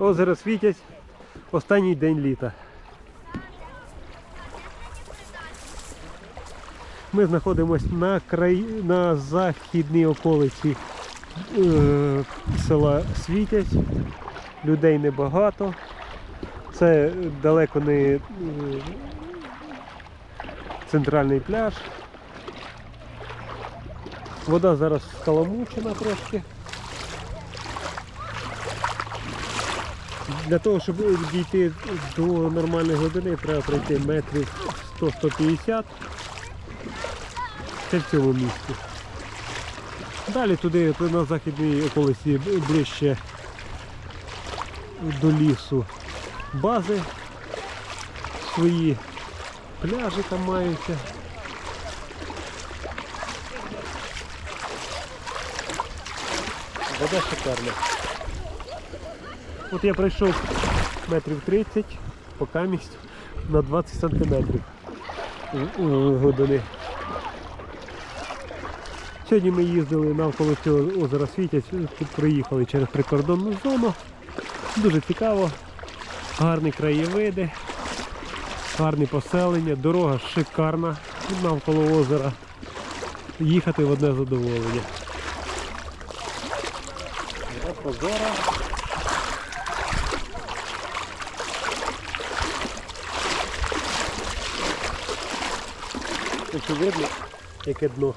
Озеро Світязь. Останній день літа. Ми знаходимося на край... на західній околиці е... села Світязь. Людей небагато. Це далеко не е... центральний пляж. Вода зараз скаламучена трошки. Для того, щоб дійти до нормальної глибини, треба пройти метрів 100-150. Це в цьому місці. Далі туди на західній околиці ближче до лісу бази свої пляжі там маються. Вода шикарна. От я пройшов метрів 30 по камість на 20 сантиметрів глибини. Сьогодні ми їздили навколо цього озера Світязь, тут проїхали через прикордонну зону. Дуже цікаво, гарні краєвиди, гарні поселення, дорога шикарна навколо озера. Їхати в одне задоволення. Прозора. Ось видно, яке дно.